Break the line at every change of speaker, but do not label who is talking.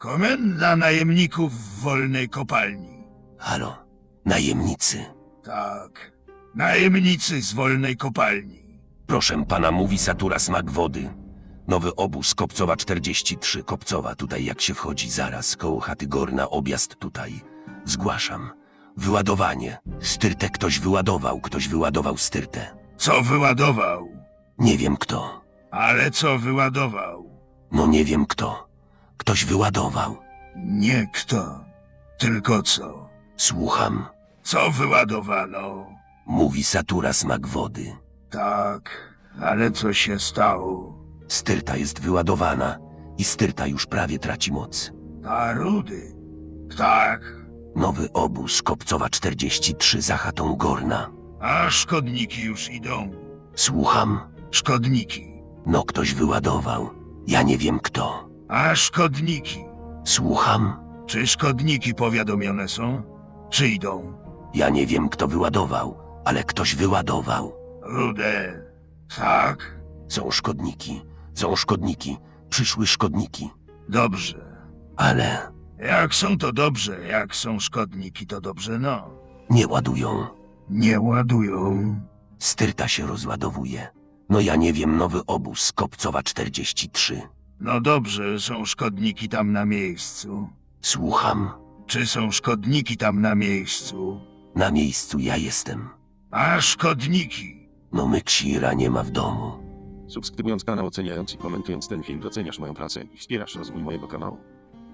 Komenda najemników w wolnej kopalni.
Halo, najemnicy.
Tak. Najemnicy z wolnej kopalni.
Proszę pana, mówi Satura Smak Wody. Nowy obóz, Kopcowa 43, Kopcowa, tutaj jak się wchodzi, zaraz, koło chaty Gorna, objazd tutaj. Zgłaszam. Wyładowanie. Styrtę ktoś wyładował, ktoś wyładował styrtę.
Co wyładował?
Nie wiem kto.
Ale co wyładował?
No nie wiem kto. Ktoś wyładował.
Nie kto. Tylko co?
Słucham.
Co wyładowano?
Mówi Satura Smak Wody.
Tak, ale co się stało?
Styrta jest wyładowana i styrta już prawie traci moc.
A rudy? Tak.
Nowy obóz, Kopcowa 43, za chatą Gorna.
A szkodniki już idą.
Słucham.
Szkodniki.
No ktoś wyładował. Ja nie wiem kto.
A szkodniki.
Słucham.
Czy szkodniki powiadomione są? Czy idą?
Ja nie wiem kto wyładował, ale ktoś wyładował.
Rude. Tak.
Są szkodniki. Są szkodniki. Przyszły szkodniki.
Dobrze.
Ale
Jak są to dobrze, jak są szkodniki to dobrze, no.
nie ładują.
Nie ładują.
Styrta się rozładowuje. No ja nie wiem, nowy obóz, Kopcowa 43.
No dobrze, są szkodniki tam na miejscu.
Słucham.
Czy są szkodniki tam na miejscu?
Na miejscu ja jestem.
A szkodniki.
No Myksira nie ma w domu.
Subskrybując kanał, oceniając i komentując ten film doceniasz moją pracę i wspierasz rozwój mojego kanału.